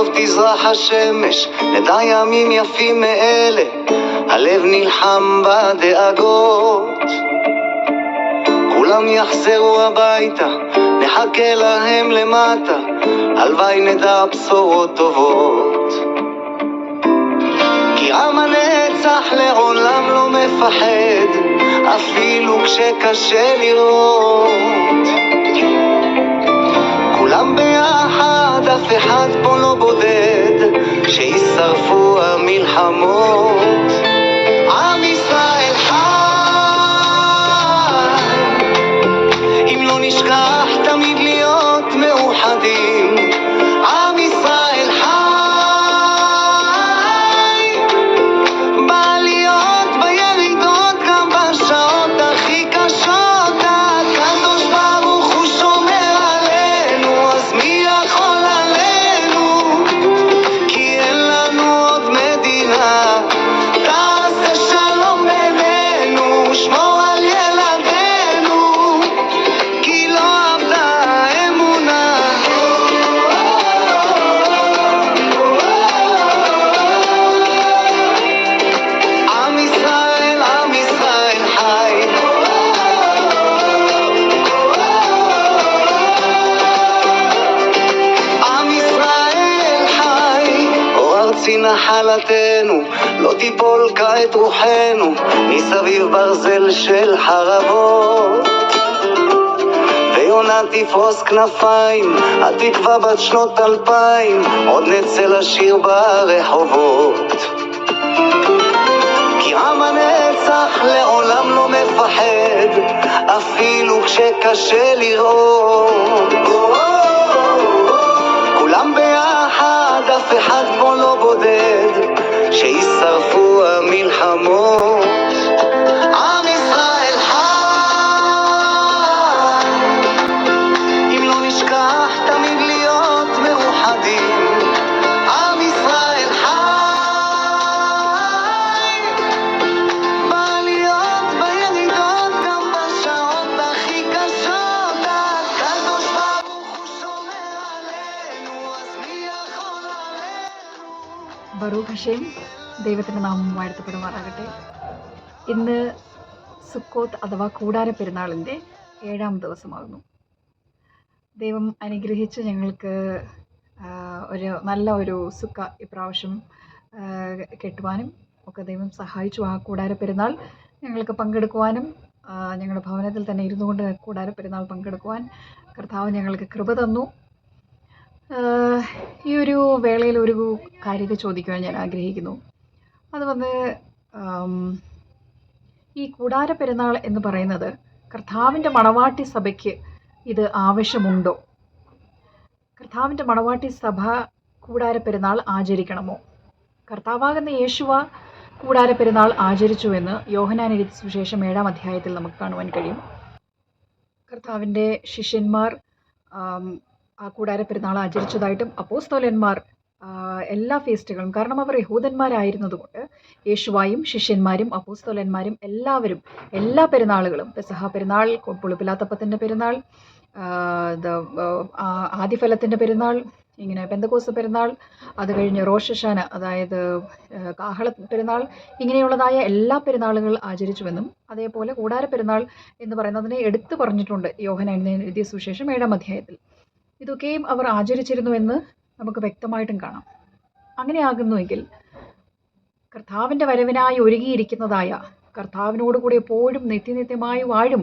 בקרוב תזרח השמש, נדע ימים יפים מאלה, הלב נלחם בדאגות. כולם יחזרו הביתה, נחכה להם למטה, הלוואי נדע בשורות טובות. כי עם הנצח לעולם לא מפחד, אפילו כשקשה לראות. כולם ביחד, אף אחד פה לא בודד, שישרפו המלחמות. נחלתנו, לא תיפול כעת רוחנו, מסביב ברזל של חרבות. ויונה תפרוס כנפיים, התקווה בת שנות אלפיים, עוד נצא לשיר ברחובות. כי עם הנצח לעולם לא מפחד, אפילו כשקשה לראות. כולם ביחד, אף אחד פה לא בודד, שישרפו המלחמות. עם ישראל חי. אם לא נשכח תמיד להיות מאוחדים. עם ישראל חי. בעליות, בירידות, גם בשעות הכי קשות. הקדוש ברוך הוא שומר עלינו אז מי יכול עלינו? ברוך השם. ദൈവത്തിന്റെ നാമം വാഴ്ത്തപ്പെടുമാറാകട്ടെ. ഇന്ന് സുക്കോത്ത് അഥവാ കൂടാര പെരുന്നാളിന്റെ ഏഴാം ദിവസമാകുന്നു. ദൈവം അനുഗ്രഹിച്ച് ഞങ്ങൾക്ക് ഒരു നല്ല ഒരു സുക്ക ഇപ്രാവശ്യം കെട്ടുവാനും ഒക്കെ ദൈവം സഹായിച്ചു. ആ കൂടാര പെരുന്നാൾ ഞങ്ങൾക്ക് പങ്കെടുക്കുവാനും ഞങ്ങളുടെ ഭവനത്തിൽ തന്നെ ഇരുന്നു കൊണ്ട് കൂടാര പെരുന്നാൾ പങ്കെടുക്കുവാൻ കർത്താവ് ഞങ്ങൾക്ക് കൃപ തന്നു. ഈ ഒരു വേളയിൽ ഒരു കാര്യത്തെ ചോദിക്കുവാൻ ഞാൻ ആഗ്രഹിക്കുന്നു. അത് വന്ന് ഈ കൂടാര പെരുന്നാൾ എന്ന് പറയുന്നത് കർത്താവിന്റെ മണവാട്ടി സഭയ്ക്ക് ഇത് ആവശ്യമുണ്ടോ? കർത്താവിന്റെ മണവാട്ടി സഭ കൂടാര പെരുന്നാൾ ആചരിക്കണമോ? കർത്താവാകുന്ന യേശുവ കൂടാര പെരുന്നാൾ ആചരിച്ചുവെന്ന് യോഹനാൻ എഴുതി സുവിശേഷം ഏഴാം അധ്യായത്തിൽ നമുക്ക് കാണുവാൻ കഴിയും. കർത്താവിന്റെ ശിഷ്യന്മാർ ആ കൂടാര പെരുന്നാൾ ആചരിച്ചതായിട്ടും അപ്പോസ്തോലന്മാർ എല്ലാ ഫീസ്റ്റുകളും കാരണം അവർ യഹൂദന്മാരായിരുന്നതുകൊണ്ട് യേശുവായും ശിഷ്യന്മാരും അപ്പോസ്തോലന്മാരും എല്ലാവരും എല്ലാ പെരുന്നാളുകളും പെസഹ പെരുന്നാൾ പുളിപ്പിലാത്തപ്പത്തിന്റെ പെരുന്നാൾ ആദിഫലത്തിന്റെ പെരുന്നാൾ ഇങ്ങനെ പെന്തക്കോസ് പെരുന്നാൾ അത് കഴിഞ്ഞ് റോഷഷാന അതായത് കാഹള പെരുന്നാൾ ഇങ്ങനെയുള്ളതായ എല്ലാ പെരുന്നാളുകൾ ആചരിച്ചുവെന്നും അതേപോലെ കൂടാര പെരുന്നാൾ എന്ന് പറയുന്നതിനെ എടുത്തു പറഞ്ഞിട്ടുണ്ട് യോഹന എഴുതിയ സുശേഷം ഏഴാം അധ്യായത്തിൽ. ഇതൊക്കെയും അവർ ആചരിച്ചിരുന്നുവെന്ന് നമുക്ക് വ്യക്തമായിട്ടും കാണാം. അങ്ങനെയാകുന്നുവെങ്കിൽ കർത്താവിന്റെ വരവിനായി ഒരുങ്ങിയിരിക്കുന്നതായ കർത്താവിനോട് കൂടി എപ്പോഴും നിത്യനിത്യമായി വാഴും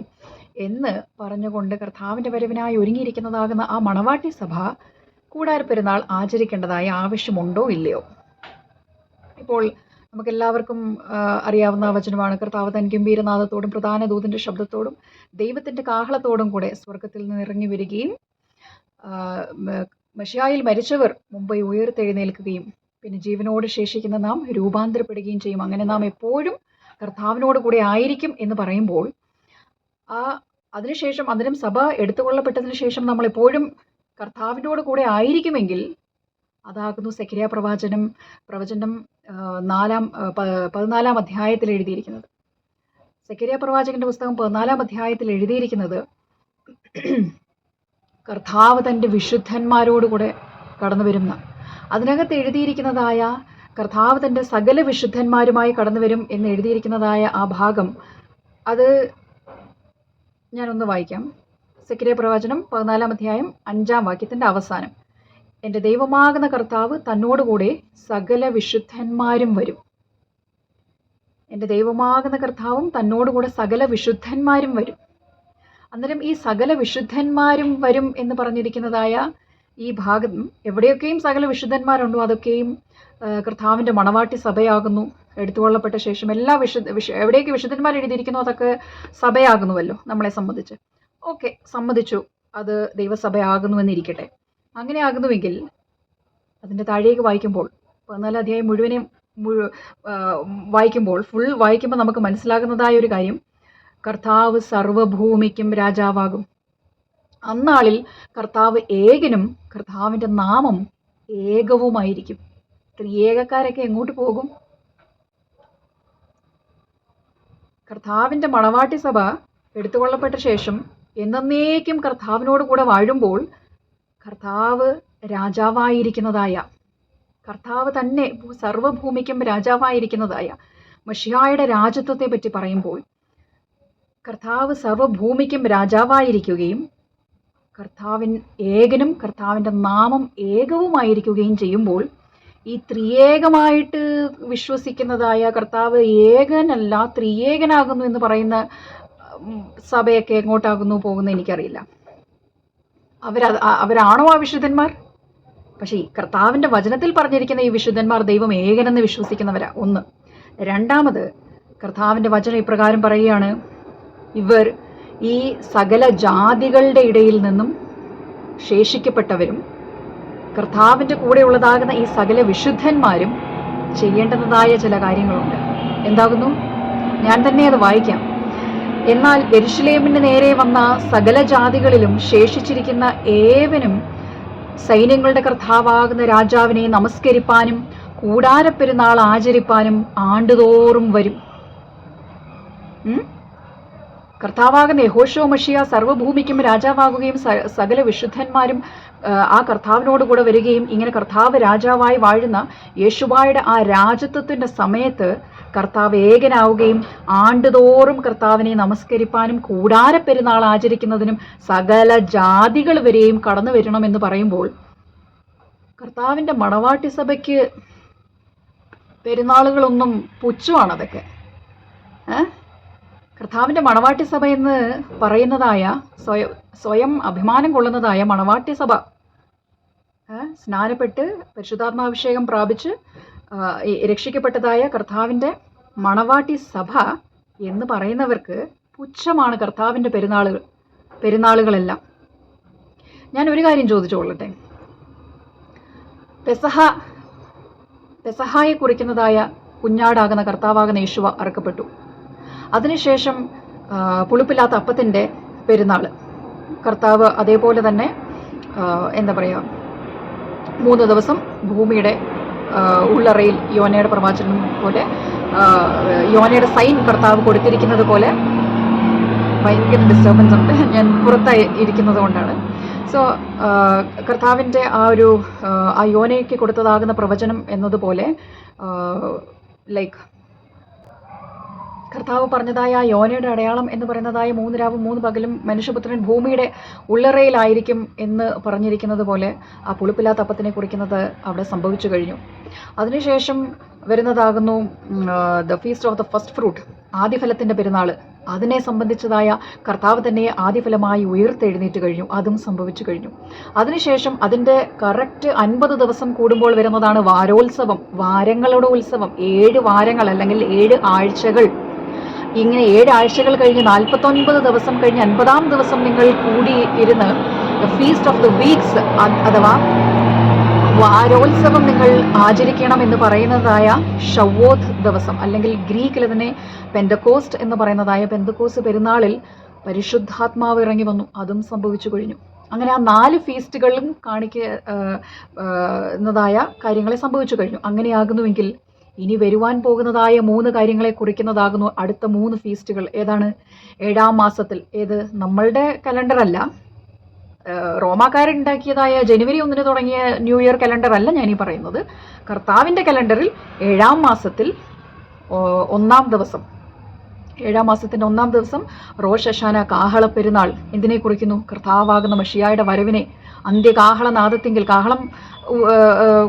എന്ന് പറഞ്ഞുകൊണ്ട് കർത്താവിന്റെ വരവിനായി ഒരുങ്ങിയിരിക്കുന്നതാകുന്ന ആ മണവാട്ടി സഭ കൂടാര പെരുന്നാൾ ആചരിക്കേണ്ടതായ ആവശ്യമുണ്ടോ ഇല്ലയോ? ഇപ്പോൾ നമുക്കെല്ലാവർക്കും അറിയാവുന്ന വചനമാണ്. കർത്താവ് തൻ ഗംഭീരനാഥത്തോടും പ്രധാന ദൂതിന്റെ ശബ്ദത്തോടും ദൈവത്തിന്റെ കാഹളത്തോടും കൂടെ സ്വർഗത്തിൽ നിന്ന് ഇറങ്ങി വരികയും മഷിയായിൽ മരിച്ചവർ മുമ്പേ ഉയർത്തെഴുന്നേൽക്കുകയും പിന്നെ ജീവനോട് ശേഷിക്കുന്ന നാം രൂപാന്തരപ്പെടുകയും ചെയ്യും. അങ്ങനെ നാം എപ്പോഴും കർത്താവിനോട് കൂടെ ആയിരിക്കും എന്ന് പറയുമ്പോൾ ആ അതിനുശേഷം അതിനും സഭ എടുത്തുകൊള്ളപ്പെട്ടതിന് ശേഷം നമ്മൾ എപ്പോഴും കർത്താവിനോട് കൂടെ ആയിരിക്കുമെങ്കിൽ അതാകുന്നു സെക്രിയ പ്രവാചനം പ്രവചനം നാലാം പതിനാലാം അധ്യായത്തിൽ എഴുതിയിരിക്കുന്നത്. സെക്രിയ പ്രവാചകന്റെ പുസ്തകം പതിനാലാം അധ്യായത്തിൽ എഴുതിയിരിക്കുന്നത് കർത്താവ് തന്റെ വിശുദ്ധന്മാരോടുകൂടെ കടന്നു വരുന്ന. അതിനകത്ത് എഴുതിയിരിക്കുന്നതായ കർത്താവ് തന്റെ സകല വിശുദ്ധന്മാരുമായി കടന്നു വരും എന്ന് എഴുതിയിരിക്കുന്നതായ ആ ഭാഗം അത് ഞാനൊന്ന് വായിക്കാം. സെക്രിയ പ്രവചനം പതിനാലാം അധ്യായം അഞ്ചാം വാക്യത്തിന്റെ അവസാനം. എന്റെ ദൈവമാകുന്ന കർത്താവ് തന്നോടുകൂടെ സകല വിശുദ്ധന്മാരും വരും. എന്റെ ദൈവമാകുന്ന കർത്താവും തന്നോടുകൂടെ സകല വിശുദ്ധന്മാരും വരും. അന്നേരം ഈ സകല വിശുദ്ധന്മാരും വരും എന്ന് പറഞ്ഞിരിക്കുന്നതായ ഈ ഭാഗം എവിടെയൊക്കെയും സകല വിശുദ്ധന്മാരുണ്ടോ? അതൊക്കെയും കർത്താവിന്റെ മണവാട്ടി സഭയാകുന്നു. എടുത്തുകൊള്ളപ്പെട്ട ശേഷം എല്ലാ വിശുദ്ധ വിശു എവിടെയൊക്കെ വിശുദ്ധന്മാർ എഴുതിയിരിക്കുന്നു അതൊക്കെ സഭയാകുന്നുവല്ലോ നമ്മളെ സംബന്ധിച്ച്. ഓക്കെ സമ്മതിച്ചു. അത് ദൈവസഭയാകുന്നുവെന്നിരിക്കട്ടെ അങ്ങനെ ആകുന്നുവെങ്കിൽ അതിന്റെ താഴേക്ക് വായിക്കുമ്പോൾ പതിനാല് അധ്യായം മുഴുവനെയും മുഴു വായിക്കുമ്പോൾ ഫുൾ വായിക്കുമ്പോൾ നമുക്ക് മനസ്സിലാകുന്നതായ ഒരു കാര്യം കർത്താവ് സർവഭൂമിക്കും രാജാവാകും. അന്നാളിൽ കർത്താവ് ഏകനും കർത്താവിന്റെ നാമം ഏകവുമായിരിക്കും. ത്രിയേകക്കാരൊക്കെ എങ്ങോട്ട് പോകും? കർത്താവിന്റെ മണവാട്ടി സഭ എടുത്തുകൊള്ളപ്പെട്ട ശേഷം എന്നേക്കും കർത്താവിനോട് കൂടെ വാഴുമ്പോൾ കർത്താവ് രാജാവായിരിക്കുന്നതായ കർത്താവ് തന്നെ സർവഭൂമിക്കും രാജാവായിരിക്കുന്നതായ മഷിയായുടെ രാജ്യത്വത്തെ പറ്റി പറയുമ്പോൾ കർത്താവ് സർവഭൂമിക്കും രാജാവായിരിക്കുകയും കർത്താവിൻ ഏകനും കർത്താവിന്റെ നാമം ഏകവുമായിരിക്കുകയും ചെയ്യുമ്പോൾ ഈ ത്രിയേകമായിട്ട് വിശ്വസിക്കുന്നതായ കർത്താവ് ഏകനല്ല ത്രിയേകനാകുന്നു എന്ന് പറയുന്ന സഭയൊക്കെ എങ്ങോട്ടാകുന്നു പോകുന്നത് എനിക്കറിയില്ല. അവർ അവരാണോ ആ വിശുദ്ധന്മാർ? പക്ഷേ കർത്താവിന്റെ വചനത്തിൽ പറഞ്ഞിരിക്കുന്ന ഈ വിശുദ്ധന്മാർ ദൈവം ഏകനെന്ന് വിശ്വസിക്കുന്നവരാ. ഒന്ന്. രണ്ടാമത് കർത്താവിന്റെ വചനം ഇപ്രകാരം പറയുകയാണ് ഇവർ ഈ സകല ജാതികളുടെ ഇടയിൽ നിന്നും ശേഷിക്കപ്പെട്ടവരും കർത്താവിന്റെ കൂടെയുള്ളതാകുന്ന ഈ സകല വിശുദ്ധന്മാരും ചെയ്യേണ്ടതായ ചില കാര്യങ്ങളുണ്ട്. എന്താകുന്നു? ഞാൻ തന്നെ അത് വായിക്കാം. എന്നാൽ എരുഷലേമിന് നേരെ വന്ന സകല ജാതികളിലും ശേഷിച്ചിരിക്കുന്ന ഏവനും സൈന്യങ്ങളുടെ കർത്താവാകുന്ന രാജാവിനെ നമസ്കരിപ്പാനും കൂടാരപ്പെരുന്നാൾ ആചരിപ്പാനും ആണ്ടുതോറും വരും? കർത്താവാകുന്ന യഹോഷോ മഷിയ സർവഭൂമിക്കും രാജാവാകുകയും സകല വിശുദ്ധന്മാരും ആ, കർത്താവിനോടുകൂടെ കർത്താവിനോട് കൂടെ വരികയും ഇങ്ങനെ കർത്താവ് രാജാവായി വാഴുന്ന യേശുവായുടെ ആ രാജത്വത്തിന്റെ സമയത്ത് കർത്താവ് ഏകനാവുകയും ആണ്ടുതോറും കർത്താവിനെ നമസ്കരിപ്പാനും കൂടാര പെരുന്നാൾ ആചരിക്കുന്നതിനും സകല ജാതികൾ വരെയും കടന്നു വരണമെന്ന് പറയുമ്പോൾ കർത്താവിന്റെ മണവാട്ടി സഭയ്ക്ക് പെരുന്നാളുകളൊന്നും പുച്ഛമാണ് അതൊക്കെ ഏ? കർത്താവിന്റെ മണവാട്ടി സഭ എന്ന് പറയുന്നതായ സ്വയം സ്വയം അഭിമാനം കൊള്ളുന്നതായ മണവാട്ടി സഭ. ഏ, സ്നാനപ്പെട്ട് പരിശുദ്ധാത്മാഭിഷേകം പ്രാപിച്ച് രക്ഷിക്കപ്പെട്ടതായ കർത്താവിന്റെ മണവാട്ടി സഭ എന്ന് പറയുന്നവർക്ക് പുച്ഛമാണ് കർത്താവിന്റെ പെരുന്നാളുകൾ പെരുന്നാളുകളെല്ലാം. ഞാൻ ഒരു കാര്യം ചോദിച്ചോളട്ടെ പെസഹ പെസഹായെ കുറിക്കുന്നതായ കുഞ്ഞാടാകുന്ന കർത്താവാകുന്ന യേശുവ അറക്കപ്പെട്ടു. അതിനുശേഷം പുളിപ്പില്ലാത്ത അപ്പത്തിന്റെ പെരുന്നാൾ. കർത്താവ് അതേപോലെ തന്നെ എന്താ പറയുക മൂന്ന് ദിവസം ഭൂമിയുടെ ഉള്ളറയിൽ യോനയുടെ പ്രവാചനം പോലെ യോനയുടെ സൈൻ കർത്താവ് കൊടുത്തിരിക്കുന്നത് പോലെ ഭയങ്കര ഡിസ്റ്റർബൻസ് ഉണ്ട്. ഞാൻ പുറത്തായി ഇരിക്കുന്നത് കൊണ്ടാണ്. സോ കർത്താവിന്റെ ആ ഒരു ആ യോനയ്ക്ക് കൊടുത്തതാകുന്ന പ്രവചനം എന്നതുപോലെ ലൈക്ക് കർത്താവ് പറഞ്ഞതായ യോനയുടെ അടയാളം എന്ന് പറയുന്നതായ മൂന്ന് രാവും മൂന്ന് പകലും മനുഷ്യപുത്രൻ ഭൂമിയുടെ ഉള്ളറയിലായിരിക്കും എന്ന് പറഞ്ഞിരിക്കുന്നത് പോലെ ആ പുളിപ്പില്ലാത്ത അപ്പത്തിനെ കുറിക്കുന്നത് അവിടെ സംഭവിച്ചു കഴിഞ്ഞു. അതിനുശേഷം വരുന്നതാകുന്നു the feast of the first fruit ആദ്യഫലത്തിന്റെ പെരുന്നാൾ. അതിനെ സംബന്ധിച്ചതായ കർത്താവ് തന്നെ ആദ്യഫലമായി ഉയർത്തെഴുന്നേറ്റ് കഴിഞ്ഞു അതും സംഭവിച്ചു കഴിഞ്ഞു. അതിനുശേഷം അതിന്റെ കറക്റ്റ് അൻപത് ദിവസം കൂടുമ്പോൾ വരുന്നതാണ് വാരോത്സവം വാരങ്ങളുടെ ഉത്സവം. ഏഴ് വാരങ്ങൾ അല്ലെങ്കിൽ ഏഴ് ആഴ്ചകൾ. ഇങ്ങനെ ഏഴാഴ്ചകൾ കഴിഞ്ഞ് നാൽപ്പത്തൊൻപത് ദിവസം കഴിഞ്ഞ് അൻപതാം ദിവസം നിങ്ങൾ കൂടി ഇരുന്ന് ഫീസ്റ്റ് ഓഫ് ദ വീക്സ് അഥവാ വാരോത്സവം നിങ്ങൾ ആചരിക്കണം എന്ന് പറയുന്നതായ ഷവോത്ത് ദിവസം അല്ലെങ്കിൽ ഗ്രീക്കിൽ അതിനെ പെന്തക്കോസ്റ്റ് എന്ന് പറയുന്നതായ പെന്തക്കോസ്റ്റ് പെരുന്നാളിൽ പരിശുദ്ധാത്മാവ് ഇറങ്ങി വന്നു. അതും സംഭവിച്ചു കഴിഞ്ഞു. അങ്ങനെ ആ നാല് ഫീസ്റ്റുകളും കാണിക്ക ആ, ആ, എന്നതായ കാര്യങ്ങളെ സംഭവിച്ചു കഴിഞ്ഞു. അങ്ങനെയാകുന്നുവെങ്കിൽ ഇനി വരുവാൻ പോകുന്നതായ മൂന്ന് കാര്യങ്ങളെ കുറിക്കുന്നതാകുന്നു അടുത്ത മൂന്ന് ഫീസ്റ്റുകൾ ഏതാണ്? ഏഴാം മാസത്തിൽ. ഏത്? നമ്മളുടെ കലണ്ടർ അല്ല. റോമാക്കാരുണ്ടാക്കിയതായ ജനുവരി ഒന്നിന് തുടങ്ങിയ ന്യൂ ഇയർ കലണ്ടർ അല്ല ഈ പറയുന്നത്. കർത്താവിന്റെ കലണ്ടറിൽ ഏഴാം മാസത്തിൽ ഒന്നാം ദിവസം. ഏഴാം മാസത്തിന്റെ ഒന്നാം ദിവസം റോഷശാന കാഹള പെരുന്നാൾ എന്തിനെ കുറിക്കുന്നു? കർത്താവാകുന്ന മഷിയായുടെ വരവിനെ. അന്ത്യ അന്ത്യകാഹളനാദത്തെങ്കിൽ കാഹളം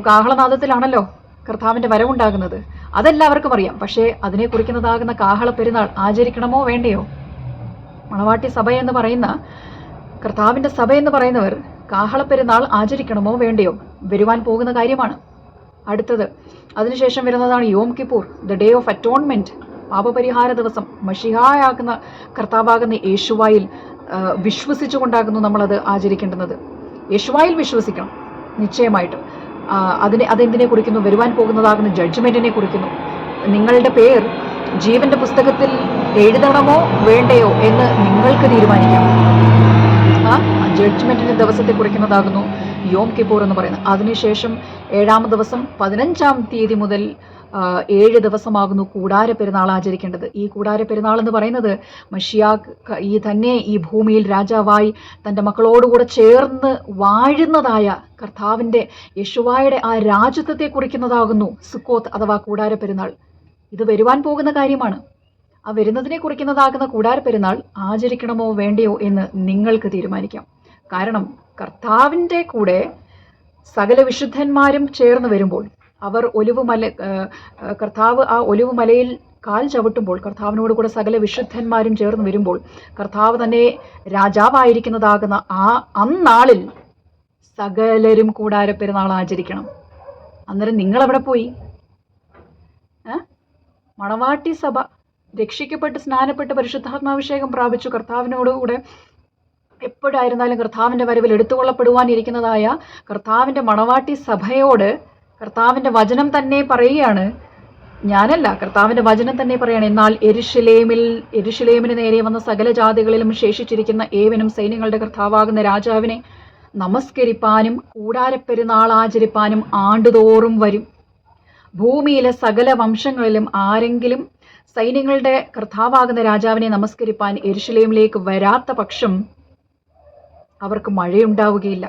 കാഹളനാദത്തിലാണല്ലോ. കർത്താവിന്റെ വരവുണ്ടാകുന്നത്. അതെല്ലാവർക്കും അറിയാം. പക്ഷേ അതിനെ കുറിക്കുന്നതാകുന്ന കാഹള പെരുന്നാൾ ആചരിക്കണമോ വേണ്ടയോ? മണവാട്ടി സഭ എന്ന് പറയുന്ന കർത്താവിന്റെ സഭ എന്ന് പറയുന്നവർ കാഹള പെരുന്നാൾ ആചരിക്കണമോ വേണ്ടയോ? വരുവാൻ പോകുന്ന കാര്യമാണ്. അടുത്തത് അതിനുശേഷം വരുന്നതാണ് Yom Kippur the day of atonement പാപപരിഹാര ദിവസം. മഷിഹായാകുന്ന കർത്താവാകുന്ന യേശുവായിൽ വിശ്വസിച്ചുകൊണ്ടാകുന്നു നമ്മളത് ആചരിക്കേണ്ടുന്നത്. യേശുവായിൽ വിശ്വസിക്കണം നിശ്ചയമായിട്ടും. അതിനെ അതെന്തിനെ കുറിക്കുന്നു? വരുവാൻ പോകുന്നതാകുന്ന ജഡ്ജ്മെന്റിനെ കുറിക്കുന്നു. നിങ്ങളുടെ പേർ ജീവന്റെ പുസ്തകത്തിൽ എഴുതണമോ വേണ്ടയോ എന്ന് നിങ്ങൾക്ക് തീരുമാനിക്കാം. ആ ജഡ്ജ്മെന്റിന്റെ ദിവസത്തെ കുറിക്കുന്നതാകുന്നു. യോം കിപ്പൂർ എന്ന് പറയുന്നത്. അതിനുശേഷം ഏഴാം ദിവസം പതിനഞ്ചാം തീയതി മുതൽ ഏഴ് ദിവസമാകുന്നു കൂടാര പെരുന്നാൾ ആചരിക്കേണ്ടത്. ഈ കൂടാര പെരുന്നാൾ എന്ന് പറയുന്നത് മഷിയാക്ക് ഈ തന്നെ ഈ ഭൂമിയിൽ രാജാവായി തന്റെ മക്കളോടുകൂടെ ചേർന്ന് വാഴുന്നതായ കർത്താവിന്റെ യശുവായുടെ ആ രാജ്യത്വത്തെ കുറിക്കുന്നതാകുന്നു സുക്കോത്ത് അഥവാ കൂടാര പെരുന്നാൾ. ഇത് വരുവാൻ പോകുന്ന കാര്യമാണ്. ആ വരുന്നതിനെ കുറിക്കുന്നതാകുന്ന കൂടാര പെരുന്നാൾ ആചരിക്കണമോ വേണ്ടയോ എന്ന് നിങ്ങൾക്ക് തീരുമാനിക്കാം. കാരണം കർത്താവിന്റെ കൂടെ സകല വിശുദ്ധന്മാരും ചേർന്ന് വരുമ്പോൾ അവർ ഒലിവുമല ആ, ആ, കർത്താവ് ആ ഒലിവുമലയിൽ കാൽ ചവിട്ടുമ്പോൾ കർത്താവിനോട് കൂടെ സകല വിശുദ്ധന്മാരും ചേർന്ന് വരുമ്പോൾ കർത്താവ് തന്നെ രാജാവായിരിക്കുന്നതാകുന്ന ആ അന്നാളിൽ സകലരും കൂടാര പെരുന്നാൾ ആചരിക്കണം. അന്നേരം നിങ്ങൾ എവിടെ പോയി മണവാട്ടി സഭ രക്ഷിക്കപ്പെട്ട് സ്നാനപ്പെട്ട് പരിശുദ്ധാത്മാഭിഷേകം പ്രാപിച്ചു കർത്താവിനോടുകൂടെ എപ്പോഴായിരുന്നാലും കർത്താവിന്റെ വരവിൽ എടുത്തുകൊള്ളപ്പെടുവാനിരിക്കുന്നതായ കർത്താവിന്റെ മണവാട്ടി സഭയോട് കർത്താവിന്റെ വചനം തന്നെ പറയുകയാണ്. ഞാനല്ല കർത്താവിന്റെ വചനം തന്നെ പറയാണ് എന്നാൽ എരുഷലേമിൽ എരുഷലേമിന് നേരെ വന്ന സകല ജാതികളിലും ശേഷിച്ചിരിക്കുന്ന ഏവനും സൈന്യങ്ങളുടെ കർത്താവാകുന്ന രാജാവിനെ നമസ്കരിപ്പാനും കൂടാരപ്പെരുന്നാൾ ആചരിപ്പാനും ആണ്ടുതോറും വരും. ഭൂമിയിലെ സകല വംശങ്ങളിലും ആരെങ്കിലും സൈന്യങ്ങളുടെ കർത്താവാകുന്ന രാജാവിനെ നമസ്കരിപ്പാൻ എരുഷലേമിലേക്ക് വരാത്ത പക്ഷം അവർക്ക് മഴയുണ്ടാവുകയില്ല.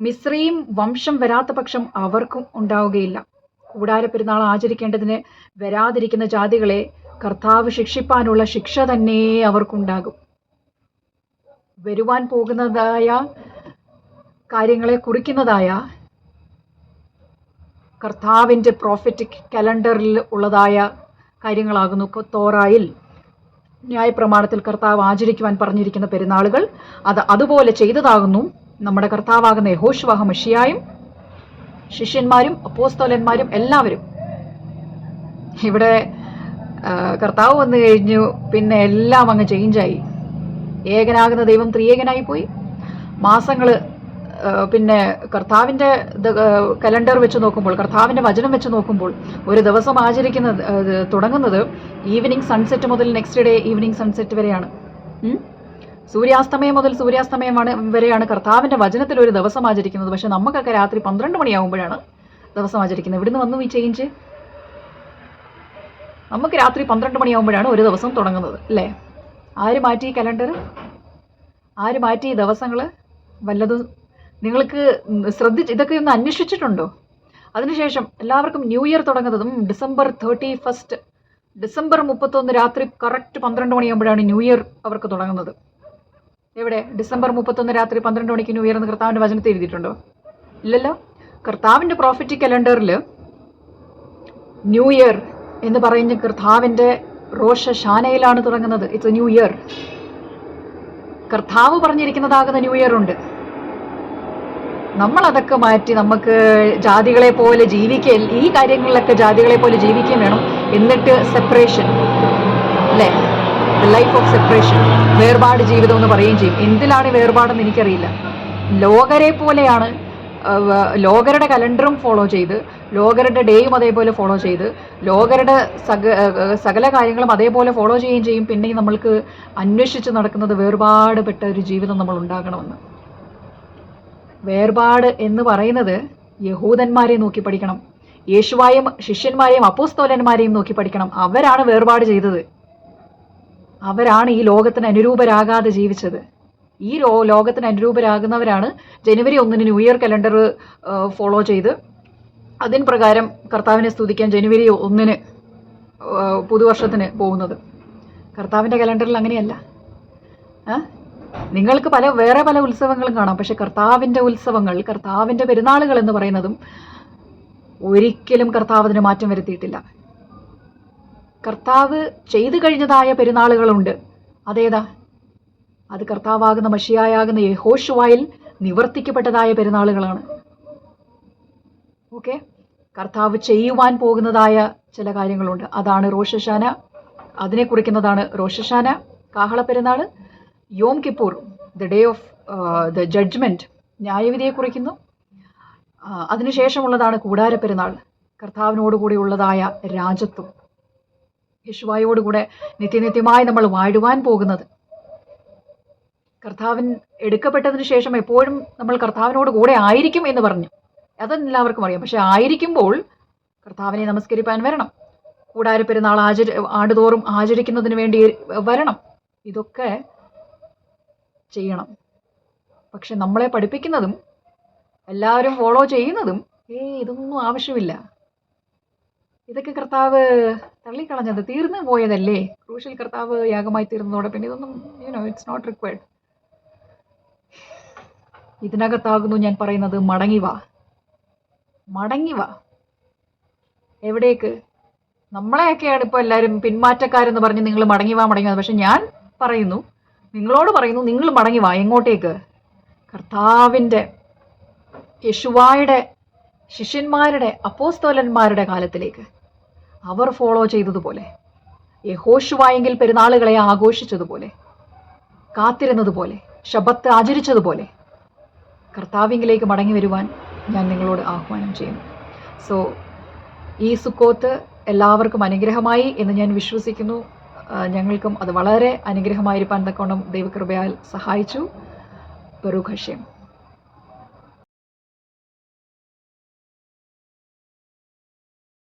മിശ്രയും വംശം വരാത്ത പക്ഷം അവർക്കും ഉണ്ടാവുകയില്ല. കൂടാര പെരുന്നാൾ ആചരിക്കേണ്ടതിന് വരാതിരിക്കുന്ന ജാതികളെ കർത്താവ് ശിക്ഷിപ്പാനുള്ള ശിക്ഷ തന്നെ അവർക്കുണ്ടാകും. വരുവാൻ പോകുന്നതായ കാര്യങ്ങളെ കുറിക്കുന്നതായ കർത്താവിന്റെ പ്രോഫറ്റിക് കലണ്ടറിൽ ഉള്ളതായ കാര്യങ്ങളാകുന്നു. തോറായിൽ ന്യായപ്രമാണത്തിൽ കർത്താവ് ആചരിക്കുവാൻ പറഞ്ഞിരിക്കുന്ന പെരുന്നാളുകൾ അത് അതുപോലെ ചെയ്തതാകുന്നു. നമ്മുടെ കർത്താവാകുന്ന യഹോഷ്വാഹ മഷിയായും ശിഷ്യന്മാരും അപ്പോസ്തോലന്മാരും എല്ലാവരും. ഇവിടെ കർത്താവ് വന്നു കഴിഞ്ഞു പിന്നെ എല്ലാം അങ്ങ് ചേഞ്ചായി ഏകനാകുന്ന ദൈവം ത്രിയേകനായി പോയി. മാസങ്ങൾ പിന്നെ കർത്താവിന്റെ കലണ്ടർ വെച്ച് നോക്കുമ്പോൾ കർത്താവിന്റെ വചനം വെച്ച് നോക്കുമ്പോൾ ഒരു ദിവസം ആചരിക്കുന്ന തുടങ്ങുന്നത് ഈവനിങ് സൺസെറ്റ് മുതൽ നെക്സ്റ്റ് ഡേ ഈവനിങ് സൺസെറ്റ് വരെയാണ്? സൂര്യാസ്തമയം മുതൽ സൂര്യാസ്തമയമാണ് വരെയാണ് കർത്താവിന്റെ വചനത്തിൽ ഒരു ദിവസം ആചരിക്കുന്നത്. പക്ഷെ നമുക്കൊക്കെ രാത്രി പന്ത്രണ്ട് മണിയാകുമ്പോഴാണ് ദിവസം ആചരിക്കുന്നത്. ഇവിടുന്ന് വന്നു ഈ ചേഞ്ച് നമുക്ക് രാത്രി പന്ത്രണ്ട് മണിയാകുമ്പോഴാണ് ഒരു ദിവസം തുടങ്ങുന്നത് അല്ലേ? ആര് മാറ്റി കലണ്ടർ? ആര് മാറ്റി ദിവസങ്ങൾ വല്ലതും നിങ്ങൾക്ക് ശ്രദ്ധിച്ച് ഇതൊക്കെ ഒന്ന് അന്വേഷിച്ചിട്ടുണ്ടോ? അതിനുശേഷം എല്ലാവർക്കും ന്യൂ ഇയർ തുടങ്ങുന്നതും ഡിസംബർ തേർട്ടി ഫസ്റ്റ് ഡിസംബർ മുപ്പത്തൊന്ന് രാത്രി കറക്റ്റ് പന്ത്രണ്ട് മണിയാകുമ്പോഴാണ് ന്യൂ ഇയർ അവർക്ക് തുടങ്ങുന്നത്. എവിടെ? ഡിസംബർ മുപ്പത്തൊന്ന് രാത്രി പന്ത്രണ്ട് മണിക്ക് ന്യൂ ഇയർ എന്ന് കർത്താവിന്റെ വചനത്തിൽ എഴുതിയിട്ടുണ്ടോ? ഇല്ലല്ലോ. കർത്താവിന്റെ പ്രോഫിറ്റ് കലണ്ടറിൽ ന്യൂ ഇയർ എന്ന് പറയുന്ന കർത്താവിന്റെ റോഷ ഷാനയിലാണ് തുടങ്ങുന്നത്. ഇറ്റ്സ് എ ന്യൂ ഇയർ കർത്താവ് പറഞ്ഞിരിക്കുന്നതാകുന്ന ന്യൂ ഇയർ ഉണ്ട്. നമ്മൾ അതൊക്കെ മാറ്റി നമുക്ക് ജാതികളെ പോലെ ജീവിക്കുകയും ഈ കാര്യങ്ങളിലൊക്കെ ജാതികളെ പോലെ ജീവിക്കുകയും വേണം. എന്നിട്ട് സെപ്പറേഷൻ അല്ലേ? ലൈഫ് ഓഫ് സെപ്പറേഷൻ വേർപാട് ജീവിതം എന്ന് പറയുകയും ചെയ്യും. എന്തിലാണ് വേർപാടെന്ന് എനിക്കറിയില്ല. ലോകരെ പോലെയാണ് ലോകരുടെ കലണ്ടറും ഫോളോ ചെയ്ത് ലോകരുടെ ഡേയും അതേപോലെ ഫോളോ ചെയ്ത് ലോകരുടെ സക സകല കാര്യങ്ങളും അതേപോലെ ഫോളോ ചെയ്യുകയും ചെയ്യും. പിന്നെ നമ്മൾക്ക് അന്വേഷിച്ച് നടക്കുന്നത് വേർപാട് പെട്ട ഒരു ജീവിതം നമ്മൾ ഉണ്ടാകണമെന്ന്. വേർപാട് എന്ന് പറയുന്നത് യഹൂദന്മാരെ നോക്കി പഠിക്കണം. യേശുവായും ശിഷ്യന്മാരെയും അപ്പോസ്തോലന്മാരെയും നോക്കി പഠിക്കണം. അവരാണ് വേർപാട് ചെയ്തത്. അവരാണ് ഈ ലോകത്തിന് അനുരൂപരാകാതെ ജീവിച്ചത്. ഈ രോ ലോകത്തിന് അനുരൂപരാകുന്നവരാണ് ജനുവരി ഒന്നിന് ന്യൂ ഇയർ കലണ്ടർ ഫോളോ ചെയ്ത്. അതിൻ പ്രകാരം കർത്താവിനെ സ്തുതിക്കാൻ ജനുവരി ഒന്നിന് പുതുവർഷത്തിന് പോകുന്നത്. കർത്താവിന്റെ കലണ്ടറിൽ അങ്ങനെയല്ല? നിങ്ങൾക്ക് പല വേറെ പല ഉത്സവങ്ങളും കാണാം. പക്ഷെ കർത്താവിന്റെ ഉത്സവങ്ങൾ കർത്താവിന്റെ പെരുന്നാളുകൾ എന്ന് പറയുന്നതും ഒരിക്കലും കർത്താവ് അതിന് മാറ്റം വരുത്തിയിട്ടില്ല. കർത്താവ് ചെയ്തു കഴിഞ്ഞതായ പെരുന്നാളുകളുണ്ട്. അതേതാ? അത് കർത്താവാകുന്ന മഷിയായാകുന്ന യഹോഷുവായിൽ നിവർത്തിക്കപ്പെട്ടതായ പെരുന്നാളുകളാണ്. ഓക്കെ? കർത്താവ് ചെയ്യുവാൻ പോകുന്നതായ ചില കാര്യങ്ങളുണ്ട്. അതാണ് റോഷശാന. അതിനെ കുറിക്കുന്നതാണ് റോഷശാന കാഹള പെരുന്നാൾ Yom Kippur the day of the judgment ന്യായവിധിയെ കുറിക്കുന്നു. അതിനുശേഷമുള്ളതാണ് കൂടാര പെരുന്നാൾ കർത്താവിനോടുകൂടി ഉള്ളതായ രാജത്വം. യേശുവായോടുകൂടെ നിത്യനിത്യമായി നമ്മൾ വാഴുവാൻ പോകുന്നത്. കർത്താവിൻ എടുക്കപ്പെട്ടതിന് ശേഷം എപ്പോഴും നമ്മൾ കർത്താവിനോട് കൂടെ ആയിരിക്കും എന്ന് പറഞ്ഞു. അതെല്ലാവർക്കും അറിയാം. പക്ഷെ ആയിരിക്കുമ്പോൾ കർത്താവിനെ നമസ്കരിപ്പാൻ വരണം. കൂടാര പെരുന്നാൾ ആചരി ആണ്ടുതോറും ആചരിക്കുന്നതിന് വേണ്ടി വരണം. ഇതൊക്കെ ചെയ്യണം. പക്ഷെ നമ്മളെ പഠിപ്പിക്കുന്നതും എല്ലാവരും ഫോളോ ചെയ്യുന്നതും ഏ ഇതൊന്നും ആവശ്യമില്ല. ഇതൊക്കെ കർത്താവ് തള്ളിക്കളഞ്ഞത് തീർന്നു പോയതല്ലേ? ക്രൂശിൽ കർത്താവ് യാഗമായി തീർന്നതോടെ പിന്നെ ഇതൊന്നും you know it's not required ഇതിനകത്താകുന്നു ഞാൻ പറയുന്നത് മടങ്ങി വാ. മടങ്ങി വാ. എവിടേക്ക്? നമ്മളെയൊക്കെയാണ് ഇപ്പോൾ എല്ലാവരും പിന്മാറ്റക്കാരെന്ന് പറഞ്ഞ് നിങ്ങൾ മടങ്ങി വാ മടങ്ങി വാ. പക്ഷെ ഞാൻ പറയുന്നു നിങ്ങളോട് പറയുന്നു നിങ്ങൾ മടങ്ങി വാ എങ്ങോട്ടേക്ക്? കർത്താവിന്റെ യശുവായുടെ ശിഷ്യന്മാരുടെ അപ്പോസ്തോലന്മാരുടെ കാലത്തിലേക്ക്. അവർ ഫോളോ ചെയ്തതുപോലെ യഹോഷുവായെങ്കിൽ പെരുന്നാളുകളെ ആഘോഷിച്ചതുപോലെ കാത്തിരുന്നതുപോലെ ശബത്ത് ആചരിച്ചതുപോലെ കർത്താവിങ്കിലേക്ക് മടങ്ങി വരുവാൻ ഞാൻ നിങ്ങളോട് ആഹ്വാനം ചെയ്യുന്നു. സോ ഈ സുക്കോത്ത് എല്ലാവർക്കും അനുഗ്രഹമായി എന്ന് ഞാൻ വിശ്വസിക്കുന്നു. ഞങ്ങൾക്കും അത് വളരെ അനുഗ്രഹമായിരിക്കാൻ തക്കോണം ദൈവകൃപയാൽ സഹായിച്ചു. ബറുഖഷ്യം